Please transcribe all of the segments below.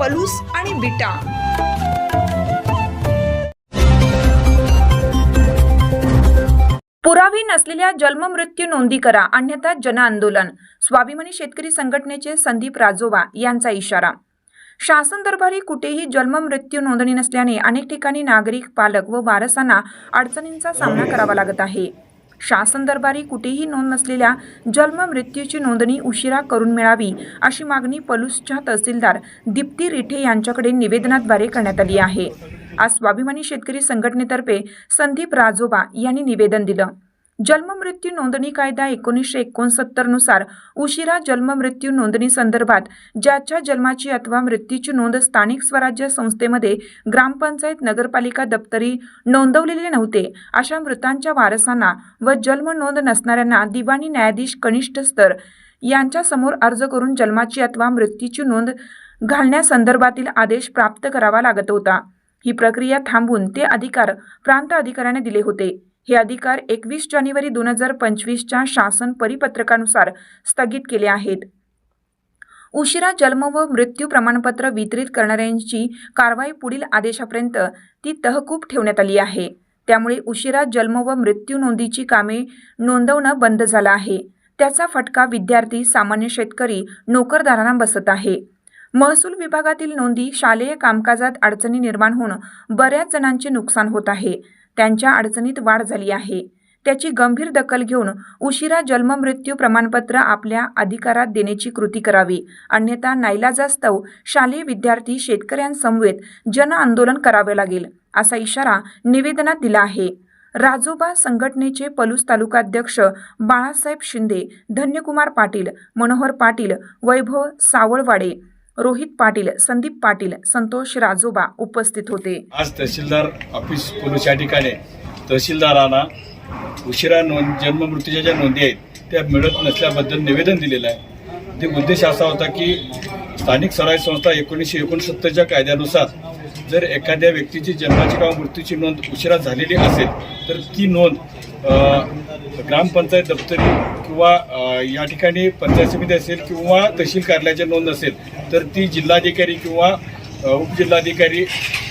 पलूस आणि बिटा. पुरावी नसलेल्या जन्ममृत्यू नोंदी करा अन्यथा जनआंदोलन. स्वाभिमानी शेतकरी संघटनेचे संदीप राजोबा यांचा इशारा. शासन दरबारी कुठेही जन्ममृत्यू नोंदणी नसल्याने अनेक ठिकाणी नागरिक पालक व वारसांना अडचणींचा सामना करावा लागत आहे. शासन दरबारी कुठेही नोंद नसलेल्या जन्म मृत्यूची नोंदणी उशिरा करून मिळावी अशी मागणी पलूसच्या तहसीलदार दीप्ती रिठे यांच्याकडे निवेदनाद्वारे करण्यात आली आहे. आज स्वाभिमानी शेतकरी संघटनेतर्फे संदीप राजोबा यांनी निवेदन दिलं. जन्ममृत्यू नोंदणी कायदा एकोणीसशे एकोणसत्तरनुसार उशिरा जन्ममृत्यू नोंदणी संदर्भात ज्याच्या जन्माची अथवा मृत्यूची नोंद स्थानिक स्वराज्य संस्थेमध्ये ग्रामपंचायत नगरपालिका दप्तरी नोंदवलेले नव्हते अशा मृतांच्या वारसांना व जन्म नोंद नसणाऱ्यांना दिवाणी न्यायाधीश कनिष्ठ स्तर यांच्यासमोर अर्ज करून जन्माची अथवा मृत्यूची नोंद घालण्यासंदर्भातील आदेश प्राप्त करावा लागत होता. ही प्रक्रिया थांबून ते अधिकार प्रांत अधिकाऱ्याने दिले होते. हे अधिकार एकवीस जानेवारी दोन हजार पंचवीसच्या शासन परिपत्रकानुसार स्थगित केले आहेत. उशिरा जन्म व मृत्यू प्रमाणपत्र वितरित करणाऱ्यांची कारवाई पुढील आदेशापर्यंत ती तहकूब ठेवण्यात आली आहे. त्यामुळे उशिरा जन्म व मृत्यू नोंदीची कामे नोंदवणं बंद झालं आहे. त्याचा फटका विद्यार्थी सामान्य शेतकरी नोकरदारांना बसत आहे. महसूल विभागातील नोंदी शालेय कामकाजात अडचणी निर्माण होऊन बऱ्याच जणांचे नुकसान होत आहे. त्यांच्या अडचणीत वाढ झाली आहे. त्याची गंभीर दखल घेऊन उशिरा जन्ममृत्यू प्रमाणपत्र आपल्या अधिकारात देण्याची कृती करावी. अन्यथा नाईलाजास्तव शालेय विद्यार्थी शेतकऱ्यांसमवेत जन आंदोलन करावे लागेल असा इशारा निवेदनात दिला आहे. राजोबा संघटनेचे पलूस तालुकाध्यक्ष बाळासाहेब शिंदे धन्यकुमार पाटील मनोहर पाटील वैभव सावळवाडे रोहित पाटील संदीप पाटील संतोष राजोबा उपस्थित होते. आज तहसीलदार ऑफिस पोलीस या ठिकाणी तहसीलदारांना उशिरा नोंद जन्म मृत्यूच्या ज्या नोंदी आहेत त्या मिळत नसल्याबद्दल निवेदन दिलेलं आहे. ते उद्देश असा होता की स्थानिक स्वराज्य संस्था एकोणीसशे एकोणसत्तरच्या कायद्यानुसार जर एखाद्या व्यक्तीची जन्माची किंवा मृत्यूची नोंद उशिरा झालेली असेल तर ती नोंद ग्रामपंचायत दप्तरी किंवा या ठिकाणी पंचायत समिती असेल किंवा तहसील कार्यालयाची नोंद असेल तर ती जिल्हाधिकारी किंवा उपजिल्हाधिकारी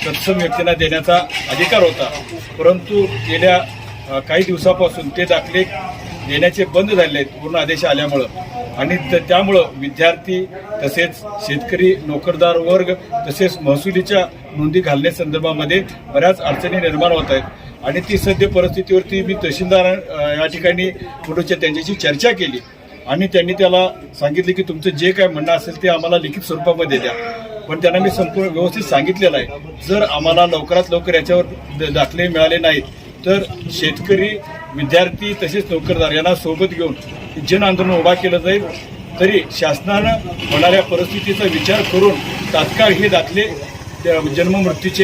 तत्सम व्यक्तींना देण्याचा अधिकार होता. परंतु गेल्या काही दिवसापासून ते दाखले देण्याचे बंद झाले आहेत पूर्ण आदेश आल्यामुळं. आणि त- त्यामुळं विद्यार्थी तसेच शेतकरी नोकरदार वर्ग तसेच महसुलीच्या नोंदी घालण्यासंदर्भामध्ये बऱ्याच अडचणी निर्माण होत आहेत. आणि ती सद्य परिस्थितीवरती मी तहसीलदार या ठिकाणी पुढच्या त्यांच्याशी चर्चा केली. आणि त्यांनी त्याला सांगितले की तुमचं जे काय म्हणणं असेल ते आम्हाला लिखित स्वरूपामध्ये द्या. पण त्यांना मी संपूर्ण व्यवस्थित सांगितलेलं आहे. जर आम्हाला लवकरात लवकर याच्यावर द- दाखले मिळाले नाहीत तर शेतकरी विद्यार्थी तसेच नोकरदार यांना सोबत घेऊन जन आंदोलन उभा केलं जाईल. तरी शासनानं होणाऱ्या परिस्थितीचा विचार करून तात्काळ हे दाखले त्या जन्ममृत्यूचे